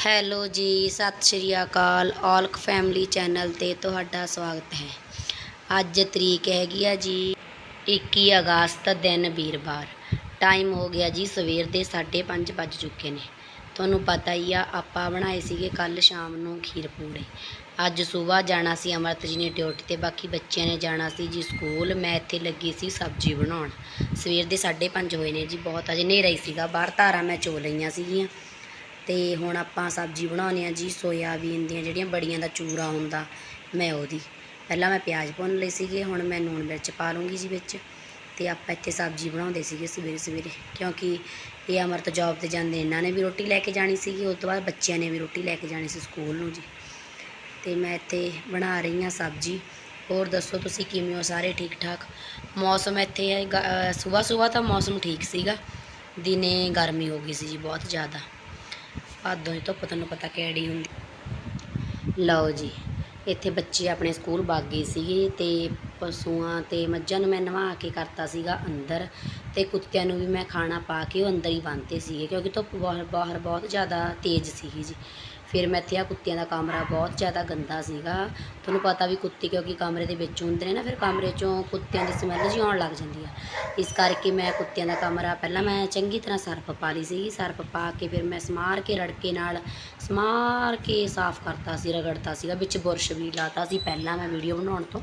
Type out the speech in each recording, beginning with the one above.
Hello ਜੀ, ਸਤਿ ਸ਼੍ਰੀ ਅਕਾਲ ਔਲਕ ਫੈਮਿਲੀ ਚੈਨਲ ਤੇ ਤੁਹਾਡਾ ਸਵਾਗਤ ਹੈ। ਅੱਜ ਤਰੀਕ ਹੈਗੀ ਆ ਜੀ 21 ਅਗਸਤ ਦਿਨ ਵੀਰਵਾਰ। ਟਾਈਮ ਹੋ ਗਿਆ ਜੀ, ਸਵੇਰ ਦੇ 5:30 ਵੱਜ ਚੁੱਕੇ ਨੇ। ਤੁਹਾਨੂੰ ਪਤਾ ਹੀ ਆ, ਆਪਾਂ ਬਣਾਏ ਸੀਗੇ ਕੱਲ ਸ਼ਾਮ ਨੂੰ ਖੀਰ ਪੂੜੇ। ਅੱਜ ਸਵੇਰ ਜਾਣਾ ਸੀ ਅਮਰਤ ਜੀ ਨੇ ਡਿਊਟੀ ਤੇ, ਬਾਕੀ ਬੱਚਿਆਂ ਨੇ ਜਾਣਾ ਸੀ ਜੀ ਸਕੂਲ। ਮੈਂ ਇੱਥੇ ਲੱਗੀ ਸੀ ਸਬਜ਼ੀ ਬਣਾਉਣ। ਸਵੇਰ ਦੇ 5:30 ਹੋਏ ਨੇ ਜੀ, ਬਹੁਤ ਅਜੇ ਹਨੇਰਾ ਹੀ ਸੀਗਾ, ਬਾਹਰ ਧਾਰਾਂ ਮੈਂ ਚੋ ਲਈਆਂ ਸੀਗੀਆਂ। ਅਤੇ ਹੁਣ ਆਪਾਂ ਸਬਜ਼ੀ ਬਣਾਉਂਦੇ ਹਾਂ ਜੀ, ਸੋਇਆਬੀਨ ਦੀਆਂ ਜਿਹੜੀਆਂ ਬੜੀਆਂ ਦਾ ਚੂਰਾ ਹੁੰਦਾ, ਮੈਂ ਉਹਦੀ। ਪਹਿਲਾਂ ਮੈਂ ਪਿਆਜ਼ ਭੁੰਨ ਲਏ ਸੀਗੇ, ਹੁਣ ਮੈਂ ਲੂਣ ਮਿਰਚ ਪਾ ਲੂੰਗੀ ਜੀ ਵਿੱਚ ਅਤੇ ਆਪਾਂ ਇੱਥੇ ਸਬਜ਼ੀ ਬਣਾਉਂਦੇ ਸੀਗੇ ਸਵੇਰੇ ਸਵੇਰੇ। ਕਿਉਂਕਿ ਇਹ ਅਮਰਤ ਜੌਬ ਤੇ ਜਾਂਦੇ, ਇਹਨਾਂ ਨੇ ਵੀ ਰੋਟੀ ਲੈ ਕੇ ਜਾਣੀ ਸੀਗੀ ਉਸ ਤੋਂ ਬਾਅਦ ਬੱਚਿਆਂ ਨੇ ਵੀ ਰੋਟੀ ਲੈ ਕੇ ਜਾਣੀ ਸੀ ਸਕੂਲ ਨੂੰ ਜੀ। ਅਤੇ ਮੈਂ ਇੱਥੇ ਬਣਾ ਰਹੀ ਹਾਂ ਸਬਜ਼ੀ। ਹੋਰ ਦੱਸੋ ਤੁਸੀਂ ਕਿਵੇਂ ਹੋ ਸਾਰੇ ਠੀਕ ਠਾਕ ਮੌਸਮ ਇੱਥੇ ਹੈ ਸਵੇਰ ਸਵੇਰ ਤਾਂ ਮੌਸਮ ਠੀਕ ਸੀਗਾ। ਦਿਨੇ ਗਰਮੀ ਹੋ ਗਈ ਸੀ ਜੀ ਬਹੁਤ ਜ਼ਿਆਦਾ। ਭਾਦੋਂ ਦੀ ਧੁੱਪ ਤੁਹਾਨੂੰ ਪਤਾ ਕਿਹੜੀ ਹੁੰਦੀ। ਲਓ ਜੀ, ਇੱਥੇ ਬੱਚੇ ਆਪਣੇ ਸਕੂਲ ਵਗ ਗਏ ਸੀਗੇ ਤੇ ਪਸ਼ੂਆਂ ਤੇ ਮੱਝਾਂ ਨੂੰ ਮੈਂ ਨਵਾ ਕੇ ਕਰਤਾ ਸੀਗਾ ਅੰਦਰ ਤੇ ਕੁੱਤਿਆਂ ਨੂੰ ਵੀ ਮੈਂ ਖਾਣਾ ਪਾ ਕੇ ਉਹ ਅੰਦਰ ਹੀ ਬੰਨ੍ਹਤੇ ਸੀਗੇ ਕਿਉਂਕਿ ਧੁੱਪ ਬਾਹਰ ਬਾਹਰ ਬਹੁਤ ਜ਼ਿਆਦਾ ਤੇਜ਼ ਸੀਗੀ ਜੀ। ਫਿਰ ਮੈਂ ਇੱਥੇ ਆ ਕੁੱਤਿਆਂ ਦਾ ਕਮਰਾ ਬਹੁਤ ਜ਼ਿਆਦਾ ਗੰਦਾ ਸੀਗਾ। ਤੁਹਾਨੂੰ ਪਤਾ ਵੀ ਕੁੱਤੇ ਕਿਉਂਕਿ ਕਮਰੇ ਦੇ ਵਿੱਚ ਹੁੰਦੇ ਨੇ ਨਾ, ਫਿਰ ਕਮਰੇ 'ਚੋਂ ਕੁੱਤਿਆਂ ਦੀ ਸਮੈਲ ਜਿਹੀ ਆਉਣ ਲੱਗ ਜਾਂਦੀ ਆ। ਇਸ ਕਰਕੇ ਮੈਂ ਕੁੱਤਿਆਂ ਦਾ ਕਮਰਾ ਪਹਿਲਾਂ ਮੈਂ ਚੰਗੀ ਤਰ੍ਹਾਂ ਸਰਫ ਪਾ ਲਈ ਸੀਗੀ, ਸਰਫ ਪਾ ਕੇ ਫਿਰ ਮੈਂ ਸਮਾਰ ਕੇ ਰੜਕੇ ਨਾਲ, ਸਮਾਰ ਕੇ ਸਾਫ਼ ਕਰਤਾ ਸੀ, ਰਗੜਤਾ ਸੀਗਾ, ਵਿੱਚ ਬੁਰਸ਼ ਵੀ ਲਾਤਾ ਸੀ ਪਹਿਲਾਂ ਮੈਂ ਵੀਡੀਓ ਬਣਾਉਣ ਤੋਂ।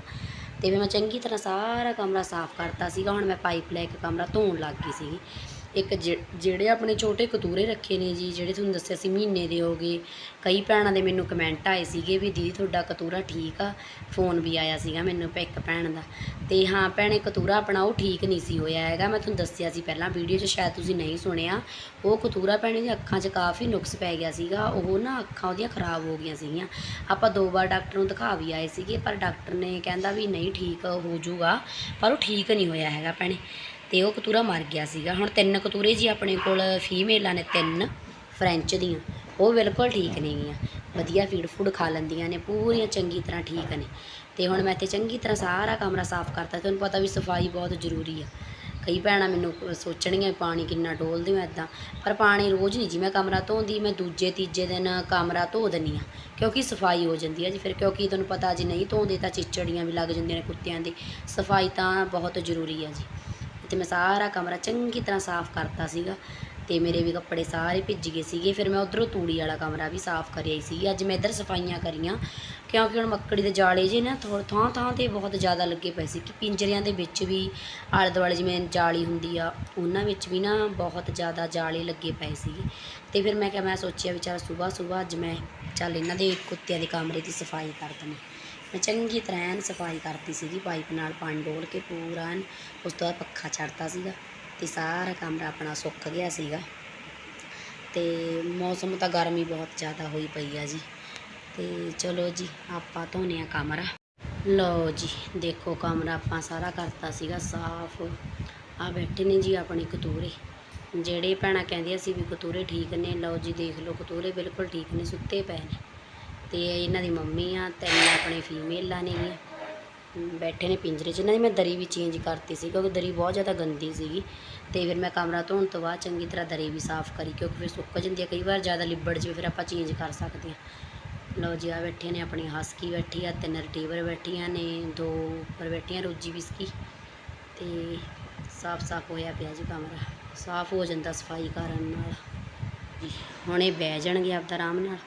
ਤੇ ਫਿਰ ਮੈਂ ਚੰਗੀ ਤਰ੍ਹਾਂ ਸਾਰਾ ਕਮਰਾ ਸਾਫ਼ ਕਰਤਾ ਸੀਗਾ, ਹੁਣ ਮੈਂ ਪਾਈਪ ਲੈ ਕੇ ਕਮਰਾ ਧੋਣ ਲੱਗ ਗਈ ਸੀਗੀ। ਇੱਕ ਜਿਹੜੇ ਆਪਣੇ ਛੋਟੇ ਕਤੂਰੇ ਰੱਖੇ ਨੇ ਜੀ, ਜਿਹੜੇ ਤੁਹਾਨੂੰ ਦੱਸਿਆ ਸੀ ਮਹੀਨੇ ਦੇ ਹੋ ਗਏ, ਕਈ ਭੈਣਾਂ ਦੇ ਮੈਨੂੰ ਕਮੈਂਟ ਆਏ ਸੀਗੇ ਵੀ ਦੀਦੀ ਤੁਹਾਡਾ ਕਤੂਰਾ ਠੀਕ ਆ ਫੋਨ ਵੀ ਆਇਆ ਸੀਗਾ ਮੈਨੂੰ ਪ- ਇੱਕ ਭੈਣ ਦਾ, ਤੇ ਹਾਂ ਭੈਣੇ ਕਤੂਰਾ ਆਪਣਾ ਉਹ ਠੀਕ ਨਹੀਂ ਸੀ ਹੋਇਆ ਹੈਗਾ, ਮੈਂ ਤੁਹਾਨੂੰ ਦੱਸਿਆ ਸੀ ਪਹਿਲਾਂ ਵੀਡੀਓ 'ਚ, ਸ਼ਾਇਦ ਤੁਸੀਂ ਨਹੀਂ ਸੁਣਿਆ, ਉਹ ਕਤੂਰਾ ਭੈਣੇ ਦੀ ਅੱਖਾਂ 'ਚ ਕਾਫੀ ਨੁਕਸ ਪੈ ਗਿਆ ਸੀਗਾ, ਉਹ ਨਾ ਅੱਖਾਂ ਉਹਦੀਆਂ ਖਰਾਬ ਹੋ ਗਈਆਂ ਸੀਗੀਆਂ, ਆਪਾਂ ਦੋ ਵਾਰ ਡਾਕਟਰ ਨੂੰ ਦਿਖਾ ਵੀ ਆਏ ਸੀਗੇ, ਪਰ ਡਾਕਟਰ ਨੇ ਕਹਿੰਦਾ ਵੀ ਨਹੀਂ ਠੀਕ ਹੋ ਜਾਊਗਾ, ਪਰ ਉਹ ਠੀਕ ਨਹੀਂ ਹੋਇਆ ਹੈਗਾ ਭੈਣੇ। ਤੇ ਉਹ ਕਤੂਰਾ ਮਰ ਗਿਆ ਸੀਗਾ। ਹੁਣ ਤਿੰਨ ਕਤੂਰੇ ਜੀ ਆਪਣੇ ਕੋਲ ਫੀਮੇਲਾਂ ਨੇ ਤਿੰਨ ਫ੍ਰੈਂਚ ਦੀਆਂ। ਉਹ ਬਿਲਕੁਲ ਠੀਕ ਨੇਗੀਆਂ ਵਧੀਆ ਫੀਡ ਫੂਡ ਖਾ ਲੈਂਦੀਆਂ ਨੇ, ਪੂਰੀਆਂ ਚੰਗੀ ਤਰ੍ਹਾਂ ਠੀਕ ਨੇ। ਤੇ ਹੁਣ ਮੈਂ ਇੱਥੇ ਚੰਗੀ ਤਰ੍ਹਾਂ ਸਾਰਾ ਕਮਰਾ ਸਾਫ਼ ਕਰਤਾ। ਤੁਹਾਨੂੰ ਪਤਾ ਵੀ ਸਫ਼ਾਈ ਬਹੁਤ ਜ਼ਰੂਰੀ ਆ। ਕਈ ਭੈਣਾਂ ਮੈਨੂੰ ਸੋਚਣਗੀਆਂ ਵੀ ਪਾਣੀ ਕਿੰਨਾ ਡੋਲਦੇ ਹੋ ਇੱਦਾਂ ਪਰ ਪਾਣੀ ਰੋਜ਼ ਨਹੀਂ ਜੀ ਮੈਂ ਕਮਰਾ ਧੋਂਦੀ, ਮੈਂ ਦੂਜੇ, ਤੀਜੇ ਦਿਨ ਕਮਰਾ ਧੋ ਦਿੰਦੀ ਆ ਕਿਉਂਕਿ ਸਫ਼ਾਈ ਹੋ ਜਾਂਦੀ ਹੈ ਜੀ ਫਿਰ। ਕਿਉਂਕਿ ਤੁਹਾਨੂੰ ਪਤਾ ਜੀ ਨਹੀਂ ਧੋਂਦੇ ਤਾਂ ਚਿਚੜੀਆਂ ਵੀ ਲੱਗ ਜਾਂਦੀਆਂ ਨੇ ਕੁੱਤਿਆਂ ਦੀ। ਸਫ਼ਾਈ ਤਾਂ ਬਹੁਤ ਜ਼ਰੂਰੀ ਆ ਜੀ। ਤੇ ਮੈਂ ਸਾਰਾ ਕਮਰਾ ਚੰਗੀ ਤਰ੍ਹਾਂ ਸਾਫ਼ ਕਰਤਾ ਸੀਗਾ ਤੇ ਮੇਰੇ ਵੀ ਕੱਪੜੇ ਸਾਰੇ ਭਿੱਜ ਗਏ ਸੀਗੇ। ਫਿਰ ਮੈਂ ਉਧਰੋਂ ਤੂੜੀ ਵਾਲਾ ਕਮਰਾ ਵੀ ਸਾਫ਼ ਕਰਿਆ ਹੀ ਸੀ ਅੱਜ ਮੈਂ ਇੱਧਰ ਸਫਾਈਆਂ ਕਰੀਆਂ, ਕਿਉਂਕਿ ਹੁਣ ਮੱਕੜੀ ਦੇ ਜਾਲੇ ਜੇ ਨਾ ਥੋੜ੍ਹ ਥਾਂ ਥਾਂ ਤੇ ਬਹੁਤ ਜ਼ਿਆਦਾ ਲੱਗੇ ਪਏ ਸੀ ਕਿ ਪਿੰਜਰਿਆਂ ਦੇ ਵਿੱਚ ਵੀ ਆਲੇ ਦੁਆਲੇ ਜਿਵੇਂ ਜਾਲੀ ਹੁੰਦੀ ਆ, ਉਹਨਾਂ ਵਿੱਚ ਵੀ ਨਾ ਬਹੁਤ ਜ਼ਿਆਦਾ ਜਾਲੇ ਲੱਗੇ ਪਏ ਸੀਗੇ। ਤੇ ਫਿਰ ਮੈਂ ਕਿਹਾ, ਮੈਂ ਸੋਚਿਆ ਵੀ ਚੱਲ ਸਵੇਰ ਸਵੇਰ ਅੱਜ ਮੈਂ ਚੱਲ ਇਹਨਾਂ ਦੇ ਕੁੱਤਿਆਂ ਦੇ ਕਮਰੇ ਦੀ ਸਫ਼ਾਈ ਕਰ ਦਵਾਂ। ਮੈਂ ਚੰਗੀ ਤਰ੍ਹਾਂ ਐਨ ਸਫ਼ਾਈ ਕਰਤੀ ਸੀਗੀ, ਪਾਈਪ ਨਾਲ ਪਾਣੀ ਡੋਲ ਕੇ ਪੂਰਾ ਐਨ, ਉਸ ਤੋਂ ਬਾਅਦ ਪੱਖਾ ਛੱਡਤਾ ਸੀਗਾ ਤੇ ਸਾਰਾ ਕਮਰਾ ਆਪਣਾ ਸੁੱਕ ਗਿਆ ਸੀਗਾ। ਤੇ ਮੌਸਮ ਤਾਂ ਗਰਮੀ ਬਹੁਤ ਜ਼ਿਆਦਾ ਹੋਈ ਪਈ ਆ ਜੀ। ਤੇ ਚਲੋ ਜੀ, ਆਪਾਂ ਧੋਨੇ ਆ ਕਮਰਾ। ਲਓ ਜੀ, ਦੇਖੋ ਕਮਰਾ ਆਪਾਂ ਸਾਰਾ ਕਰਤਾ ਸੀਗਾ ਸਾਫ਼। ਆ ਬੈਠੇ ਨੇ ਜੀ ਆਪਣੇ ਕਤੂਰੇ। ਜਿਹੜੇ ਭੈਣਾਂ ਕਹਿੰਦੀਆਂ ਸੀ ਵੀ ਕਤੂਰੇ ਠੀਕ ਨੇ, ਲਓ ਜੀ ਦੇਖ ਲਓ ਕਤੂਰੇ ਬਿਲਕੁਲ ਠੀਕ ਨੇ, ਸੁੱਤੇ ਪਏ ਨੇ। ਤੇ ਇਹਨਾਂ ਦੀ ਮੰਮੀ ਆ ਤਿੰਨ ਆਪਣੇ ਫੀਮੇਲਾਂ ਨੇਗੀਆਂ ਬੈਠੇ ਨੇ ਪਿੰਜਰੇ 'ਚ। ਇਹਨਾਂ ਦੀ ਮੈਂ ਦਰੀ ਵੀ ਚੇਂਜ ਕਰਤੀ ਸੀ ਕਿਉਂਕਿ ਦਰੀ ਬਹੁਤ ਜ਼ਿਆਦਾ ਗੰਦੀ ਸੀਗੀ। ਤੇ ਫਿਰ ਮੈਂ ਕਮਰਾ ਧੋਣ ਤੋਂ ਬਾਅਦ ਚੰਗੀ ਤਰ੍ਹਾਂ ਦਰੀ ਵੀ ਸਾਫ਼ ਕਰੀ ਕਿਉਂਕਿ ਫਿਰ ਸੁੱਕ ਜਾਂਦੀ ਹੈ ਕਈ ਵਾਰ ਜ਼ਿਆਦਾ ਲਿਬੜ ਜਾਵੇ ਫਿਰ ਆਪਾਂ ਚੇਂਜ ਕਰ ਸਕਦੇ ਹਾਂ। ਲਓ ਜੀ ਆ ਬੈਠੇ ਨੇ, ਆਪਣੀ ਹਸਕੀ ਬੈਠੀ ਆ, ਤਿੰਨ ਰਿਟੀਵਰ ਬੈਠੀਆਂ ਨੇ, ਦੋ ਉੱਪਰ ਬੈਠੀਆਂ, ਰੋਜੀ ਵਿਸਕੀ ਤੇ ਸਾਫ਼ ਸਾਫ਼ ਹੋਇਆ ਪਿਆ ਜੀ ਕਮਰਾ। ਸਾਫ਼ ਹੋ ਜਾਂਦਾ ਸਫ਼ਾਈ ਕਰਨ ਨਾਲ। ਹੁਣ ਇਹ ਬਹਿ ਜਾਣਗੇ ਆਪਦਾ ਆਰਾਮ ਨਾਲ।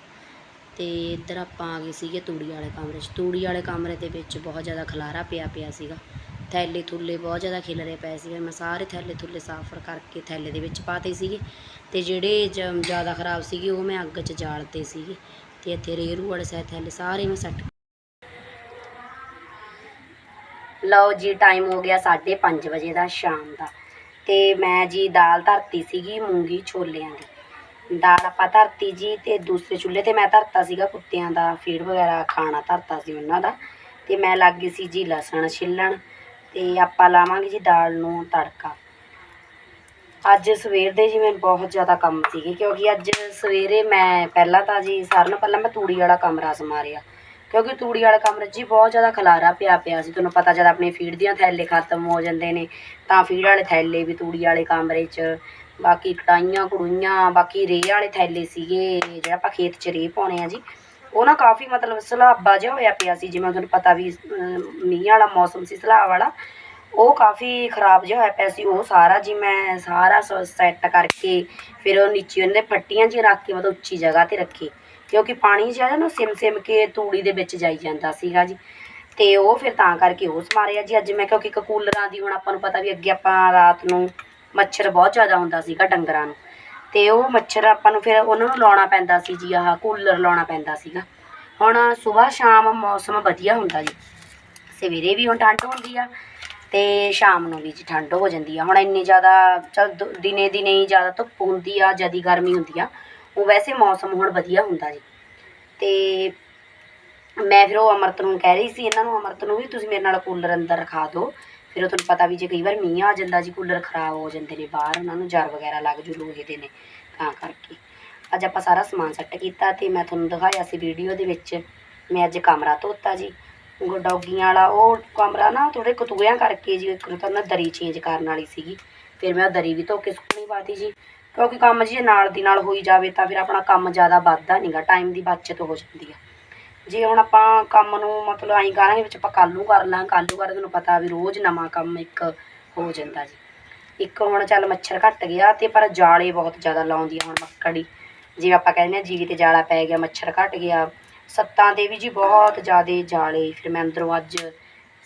ਅਤੇ ਇੱਧਰ ਆਪਾਂ ਆ ਗਏ ਸੀਗੇ ਤੂੜੀ ਵਾਲੇ ਕਮਰੇ 'ਚ। ਤੂੜੀ ਵਾਲੇ ਕਮਰੇ ਦੇ ਵਿੱਚ ਬਹੁਤ ਜ਼ਿਆਦਾ ਖਲਾਰਾ ਪਿਆ ਪਿਆ ਸੀਗਾ। ਥੈਲੇ ਥੁੱਲੇ ਬਹੁਤ ਜ਼ਿਆਦਾ ਖਿਲਰੇ ਪਏ ਸੀਗੇ। ਮੈਂ ਸਾਰੇ ਥੈਲੇ ਥੁੱਲੇ ਸਾਫ਼ ਕਰਕੇ ਥੈਲੇ ਦੇ ਵਿੱਚ ਪਾਤੇ ਸੀਗੇ। ਤੇ ਜਿਹੜੇ ਜ- ਜ਼ਿਆਦਾ ਖਰਾਬ ਸੀਗੇ, ਉਹ ਮੈਂ ਅੱਗ 'ਚ ਜਾਲਤੇ ਸੀਗੇ। ਤੇ ਇੱਥੇ ਰੇਰੂ ਵਾਲੇ ਸੈ ਥੈਲੇ ਸਾਰੇ ਮੈਂ ਸੈੱਟ ਲਓ ਜੀ ਟਾਈਮ ਹੋ ਗਿਆ 5:30 ਵਜੇ ਦਾ ਸ਼ਾਮ ਦਾ। ਤੇ ਮੈਂ ਜੀ ਦਾਲ ਧਰਤੀ ਸੀਗੀ ਮੂੰਗੀ ਛੋਲਿਆਂ ਦੀ। ਦਾਲ ਆਪਾਂ ਧਰਤੀ ਜੀ ਤੇ ਦੂਸਰੇ ਚੁੱਲ੍ਹੇ ਤੇ ਮੈਂ ਧਰਤਾ ਸੀਗਾ ਕੁੱਤਿਆਂ ਦਾ, ਫੀਡ ਵਗੈਰਾ ਖਾਣਾ ਧਰਤਾ ਸੀ ਉਹਨਾਂ ਦਾ। ਤੇ ਮੈਂ ਲੱਗ ਗਈ ਸੀ ਜੀ ਲਸਣ ਛਿੱਲਣ ਤੇ ਆਪਾਂ ਲਾਵਾਂਗੇ ਜੀ ਦਾਲ ਨੂੰ ਤੜਕਾ। ਅੱਜ ਸਵੇਰ ਦੇ ਜੀ ਮੈਨੂੰ ਬਹੁਤ ਜ਼ਿਆਦਾ ਕੰਮ ਸੀਗੇ ਕਿਉਂਕਿ ਅੱਜ ਸਵੇਰੇ ਮੈਂ ਪਹਿਲਾਂ ਤਾਂ ਜੀ ਸਾਰਿਆਂ ਨੂੰ ਪਹਿਲਾਂ ਮੈਂ ਤੂੜੀ ਵਾਲਾ ਕਮਰਾ ਸਮਾਰਿਆ ਕਿਉਂਕਿ ਤੂੜੀ ਵਾਲੇ ਕਮਰਾ ਜੀ ਬਹੁਤ ਜ਼ਿਆਦਾ ਖਲਾਰਾ ਪਿਆ ਪਿਆ ਸੀ, ਤੁਹਾਨੂੰ ਪਤਾ ਜਦ ਆਪਣੀ ਫੀਡ ਦੀਆਂ ਥੈਲੇ ਖਤਮ ਹੋ ਜਾਂਦੇ ਨੇ ਤਾਂ ਫੀਡ ਵਾਲੇ ਥੈਲੇ ਵੀ ਤੂੜੀ ਵਾਲੇ ਕਮਰੇ 'ਚ ਬਾਕੀ ਕੜਾਈਆਂ ਕੜੂਈਆਂ ਬਾਕੀ ਰੇਹ ਵਾਲੇ ਥੈਲੇ ਸੀਗੇ, ਜਿਹੜਾ ਆਪਾਂ ਖੇਤ 'ਚ ਰੇਹ ਪਾਉਣੇ ਆ ਜੀ, ਉਹ ਨਾ ਕਾਫੀ ਮਤਲਬ ਸਲਾਬਾ ਜਿਹਾ ਹੋਇਆ ਪਿਆ ਸੀ, ਜਿਵੇਂ ਤੁਹਾਨੂੰ ਪਤਾ ਵੀ ਮੀਂਹ ਵਾਲਾ ਮੌਸਮ ਸੀ, ਸਲਾਬ ਵਾਲਾ, ਉਹ ਕਾਫੀ ਖਰਾਬ ਜਿਹਾ ਹੋਇਆ ਪਿਆ ਸੀ, ਉਹ ਸਾਰਾ ਜੀ ਮੈਂ ਸਾਰਾ ਸੈੱਟ ਕਰਕੇ, ਫਿਰ ਉਹ ਨੀਚੇ ਉਹਨੇ ਫੱਟੀਆਂ ਜੀ ਰੱਖ ਕੇ, ਮਤਲਬ ਉੱਚੀ ਜਗ੍ਹਾ ਤੇ ਰੱਖੀ, ਕਿਉਂਕਿ ਪਾਣੀ ਜਿਹੜਾ ਨਾ ਸਿਮ ਸਿਮ ਕੇ ਤੂੜੀ ਦੇ ਵਿੱਚ ਜਾਈ ਜਾਂਦਾ ਸੀਗਾ ਜੀ, ਤੇ ਉਹ ਫਿਰ ਤਾਂ ਕਰਕੇ ਉਹ ਸਮਾਰਿਆ ਜੀ, ਅੱਜ ਮੈਂ ਕਿਉਂਕਿ ਇੱਕ ਕੂਲਰਾਂ ਦੀ ਹੁਣ ਆਪਾਂ ਨੂੰ ਪਤਾ ਵੀ ਅੱਗੇ ਆਪਾਂ ਰਾਤ ਨੂੰ ਮੱਛਰ ਬਹੁਤ ਜ਼ਿਆਦਾ ਹੁੰਦਾ ਸੀਗਾ ਡੰਗਰਾਂ ਨੂੰ। ਤੇ ਉਹ ਮੱਛਰ ਆਪਾਂ ਨੂੰ ਫਿਰ ਉਹਨਾਂ ਨੂੰ ਲਾਉਣਾ ਪੈਂਦਾ ਸੀ ਜੀ, ਆਹ ਕੂਲਰ ਲਾਉਣਾ ਪੈਂਦਾ ਸੀਗਾ। ਹੁਣ ਸਵੇਰ ਸ਼ਾਮ ਮੌਸਮ ਵਧੀਆ ਹੁੰਦਾ ਜੀ। ਸਵੇਰੇ ਵੀ ਹੁਣ ਠੰਡ ਹੁੰਦੀ ਆ ਤੇ ਸ਼ਾਮ ਨੂੰ ਵੀ ਜੀ ਠੰਡ ਹੋ ਜਾਂਦੀ ਆ। ਹੁਣ ਇੰਨੀ ਜ਼ਿਆਦਾ, ਚਲ ਦਿਨੇ ਦਿਨੇ ਹੀ ਜ਼ਿਆਦਾ ਧੁੱਪ ਹੁੰਦੀ ਆ ਜਦੀ ਗਰਮੀ ਹੁੰਦੀ ਆ। ਉਹ ਵੈਸੇ ਮੌਸਮ ਹੁਣ ਵਧੀਆ ਹੁੰਦਾ ਜੀ। ਤੇ ਮੈਂ ਫਿਰ ਉਹ ਅਮਰਤ ਨੂੰ ਕਹਿ ਰਹੀ ਸੀ, ਇਹਨਾਂ ਨੂੰ ਅਮਰਤ ਨੂੰ ਵੀ ਤੁਸੀਂ ਮੇਰੇ ਨਾਲ ਕੂਲਰ ਅੰਦਰ ਰਖਾ ਦਿਓ। ਫਿਰ ਉਹ ਤੁਹਾਨੂੰ ਪਤਾ ਵੀ ਜੇ ਕਈ ਵਾਰ ਮੀਂਹ ਆ ਜਾਂਦਾ ਜੀ, ਕੂਲਰ ਖਰਾਬ ਹੋ ਜਾਂਦੇ ਨੇ ਬਾਹਰ, ਉਹਨਾਂ ਨੂੰ ਜਰ ਵਗੈਰਾ ਲੱਗ ਜੂ ਲੋਹੇ ਦੇ ਨੇ, ਤਾਂ ਕਰਕੇ। ਅੱਜ ਆਪਾਂ ਸਾਰਾ ਸਮਾਨ ਸੈੱਟ ਕੀਤਾ ਤੇ ਮੈਂ ਤੁਹਾਨੂੰ ਦਿਖਾਇਆ ਸੀ ਵੀਡੀਓ ਦੇ ਵਿੱਚ। ਮੈਂ ਅੱਜ ਕਮਰਾ ਧੋਤਾ ਜੀ। ਉਹ ਡੌਗੀਆਂ ਵਾਲਾ, ਉਹ ਕਮਰਾ ਨਾ ਥੋੜੇ ਕਤੂਆਂ ਕਰਕੇ ਜੀ, ਇੱਕ ਤਾਂ ਨਾ ਦਰੀ ਚੇਂਜ ਕਰਨ ਵਾਲੀ ਸੀਗੀ। ਫਿਰ ਮੈਂ ਉਹ ਦਰੀ ਵੀ ਧੋ ਕੇ ਸੁੱਕਣੀ ਪਾਤੀ ਜੀ। ਕਿਉਂਕਿ ਕੰਮ ਜੀ ਜੇ ਨਾਲ ਦੀ ਨਾਲ ਹੋਈ ਜਾਵੇ ਤਾਂ ਫਿਰ ਆਪਣਾ ਕੰਮ ਜ਼ਿਆਦਾ ਵੱਧਦਾ ਨਹੀਂਗਾ ਟਾਈਮ ਦੀ ਬਚਤ ਹੋ ਜਾਂਦੀ ਆ। ਜੇ ਹੁਣ ਆਪਾਂ ਕੰਮ ਨੂੰ ਮਤਲਬ ਐਂ ਕਰਾਂਗੇ ਵਿੱਚ ਆਪਾਂ ਕੱਲ੍ਹ ਨੂੰ ਕਰ ਲਾਂ ਕੱਲ੍ਹ ਨੂੰ ਕਰ ਤੁਹਾਨੂੰ ਪਤਾ ਵੀ ਰੋਜ਼ ਨਵਾਂ ਕੰਮ ਇੱਕ ਹੋ ਜਾਂਦਾ ਜੀ। ਇੱਕ ਹੁਣ ਚੱਲ ਮੱਛਰ ਘੱਟ ਗਿਆ ਤੇ ਪਰ ਜਾਲੇ ਬਹੁਤ ਜ਼ਿਆਦਾ ਲਾਉਂਦੀ ਆ ਹੁਣ ਮੱਕੜੀ। ਜਿਵੇਂ ਆਪਾਂ ਕਹਿੰਦੇ ਆ ਜੀਵੀ ਤੇ ਜਾਲਾ ਪੈ ਗਿਆ, ਮੱਛਰ ਘੱਟ ਗਿਆ। ਸੱਤਾਂ 'ਤੇ ਵੀ ਜੀ ਬਹੁਤ ਜ਼ਿਆਦਾ ਜਾਲੇ। ਫਿਰ ਮੈਂ ਅੰਦਰੋਂ ਅੱਜ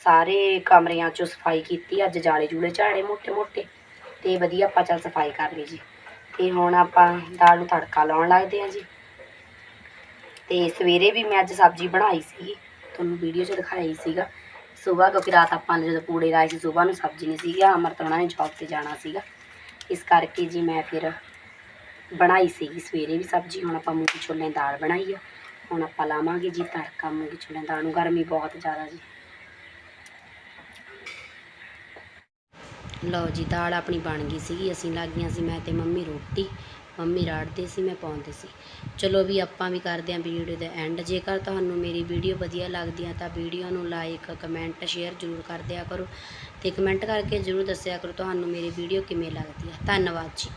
ਸਾਰੇ ਕਮਰਿਆਂ 'ਚੋਂ ਸਫ਼ਾਈ ਕੀਤੀ, ਅੱਜ ਜਾਲੇ ਜੂਲੇ ਝਾੜੇ ਮੋਟੇ ਮੋਟੇ ਤੇ ਵਧੀਆ ਆਪਾਂ ਚੱਲ ਸਫ਼ਾਈ ਕਰ ਲਈ ਜੀ। ਤੇ ਹੁਣ ਆਪਾਂ ਦਾਲ ਨੂੰ ਤੜਕਾ ਲਾਉਣ ਲੱਗਦੇ ਆ ਜੀ। ਤੇ ਸਵੇਰੇ ਵੀ ਮੈਂ ਅੱਜ ਸਬਜ਼ੀ ਬਣਾਈ ਸੀ ਤੁਹਾਨੂੰ ਵੀਡੀਓ 'ਚ ਦਿਖਾਈ ਸੀਗਾ। ਸਵੇਰ ਕਿਉਂਕਿ ਰਾਤ ਆਪਾਂ ਜਦੋਂ ਪੂੜੇ ਲਾਏ ਸੀ, ਸਵੇਰ ਨੂੰ ਸਬਜ਼ੀ ਨਹੀਂ ਸੀਗੀ, ਅਮਰਤ ਉਹਨਾਂ ਨੇ ਜੌਬ ਤੇ ਜਾਣਾ ਸੀਗਾ। ਇਸ ਕਰਕੇ ਜੀ ਮੈਂ ਫਿਰ ਬਣਾਈ ਸੀਗੀ ਸਵੇਰੇ ਵੀ ਸਬਜ਼ੀ, ਹੁਣ ਆਪਾਂ ਮੂੰਗੀ ਛੋਲੇ ਦਾਲ ਬਣਾਈ ਆ। ਹੁਣ ਆਪਾਂ ਲਾਵਾਂਗੇ ਜੀ ਤੜਕਾ ਮੂੰਗੀ ਛੋਲੇ ਦੀ ਦਾਲ ਨੂੰ, ਗਰਮੀ ਬਹੁਤ ਜ਼ਿਆਦਾ ਜੀ। ਲਓ ਜੀ, ਦਾਲ ਆਪਣੀ ਬਣ ਗਈ ਸੀਗੀ, ਅਸੀਂ ਲੱਗ ਗਈਆਂ ਸੀ, ਮੈਂ ਤੇ ਮੰਮੀ ਰੋਟੀ। ਮੰਮੀ ਰਾੜਦੇ ਸੀ, ਮੈਂ ਪਾਉਂਦੇ ਸੀ। ਚਲੋ ਵੀ ਆਪਾਂ ਵੀ ਕਰਦੇ ਹਾਂ ਵੀਡੀਓ ਦਾ ਐਂਡ ਜੇਕਰ ਤੁਹਾਨੂੰ ਮੇਰੀ ਵੀਡੀਓ ਵਧੀਆ ਲੱਗਦੀ ਆ ਤਾਂ ਵੀਡੀਓ ਨੂੰ ਲਾਈਕ ਕਮੈਂਟ ਸ਼ੇਅਰ ਜ਼ਰੂਰ ਕਰ ਦਿਆ ਕਰੋ। ਤੇ ਕਮੈਂਟ ਕਰਕੇ ਜ਼ਰੂਰ ਦੱਸਿਆ ਕਰੋ ਤੁਹਾਨੂੰ ਮੇਰੀ ਵੀਡੀਓ ਕਿਵੇਂ ਲੱਗਦੀ ਆ। ਧੰਨਵਾਦ ਜੀ।